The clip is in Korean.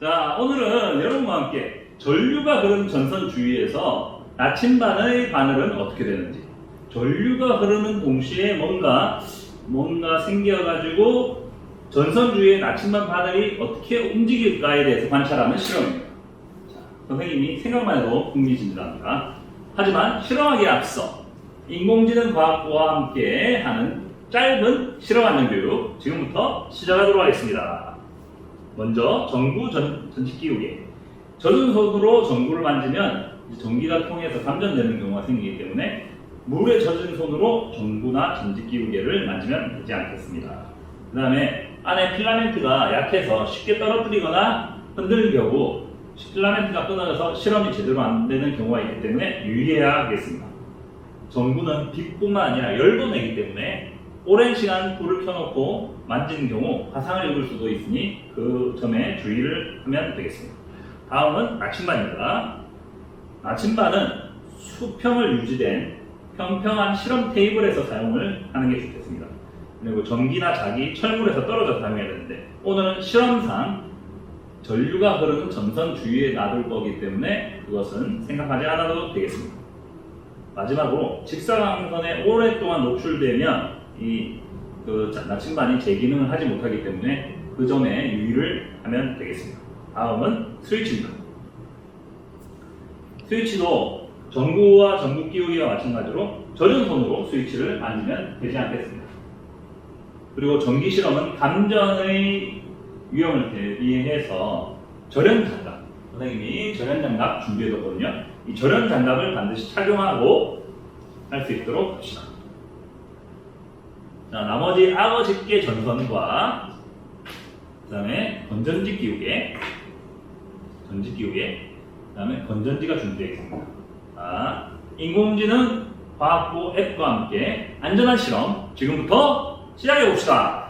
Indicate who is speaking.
Speaker 1: 오늘은 여러분과 함께 전류가 흐르는 전선 주위에서 나침반의 바늘은 어떻게 되는지 전류가 흐르는 동시에 뭔가 뭔가 생겨가지고 전선 주위의 나침반 바늘이 어떻게 움직일까에 대해서 관찰하는 실험입니다. 자, 선생님이 생각만 해도 흥미진진합니다. 하지만 실험하기에 앞서 인공지능 과학부와 함께 하는 짧은 실험 안녕 교육 지금부터 시작하도록 하겠습니다. 먼저 전구 전, 전직기우개 젖은 손으로 전구를 만지면 전기가 통해서 감전되는 경우가 생기기 때문에 물에 젖은 손으로 전구나 전직기우개를 만지면 되지 않겠습니다. 그 다음에 안에 필라멘트가 약해서 쉽게 떨어뜨리거나 흔들 경우 필라멘트가 끊어져서 실험이 제대로 안 되는 경우가 있기 때문에 유의해야 하겠습니다. 전구는 빛뿐만 아니라 열도 내기 때문에 오랜 시간 불을 켜놓고 만지는 경우 화상을 입을 수도 있으니 그 점에 주의를 하면 되겠습니다. 다음은 나침반입니다. 나침반은 수평을 유지된 평평한 실험 테이블에서 사용을 하는 게 좋겠습니다. 그리고 전기나 자기, 철물에서 떨어져 사용해야 되는데 오늘은 실험상 전류가 흐르는 전선 주위에 놔둘 거기 때문에 그것은 생각하지 않아도 되겠습니다. 마지막으로 직사광선에 오랫동안 노출되면 이그 나침반이 제 기능을 하지 못하기 때문에 그 점에 유의를 하면 되겠습니다. 다음은 스위치입니다. 스위치도 전구와 전구 끼우기와 마찬가지로 손으로 스위치를 만지면 되지 않겠습니다. 그리고 전기 실험은 감전의 위험을 대비해서 절연 장갑, 선생님이 절연 장갑 준비해뒀거든요. 이 절연 장갑을 반드시 착용하고 할 수 있도록 합시다. 자, 나머지 악어 집게 전선과 그 다음에 건전지 끼우개, 전지 끼우개, 그 다음에 건전지가 준비되어 있습니다. 자, 인공지능 과학부 앱과 함께 안전한 실험 지금부터 시작해 봅시다.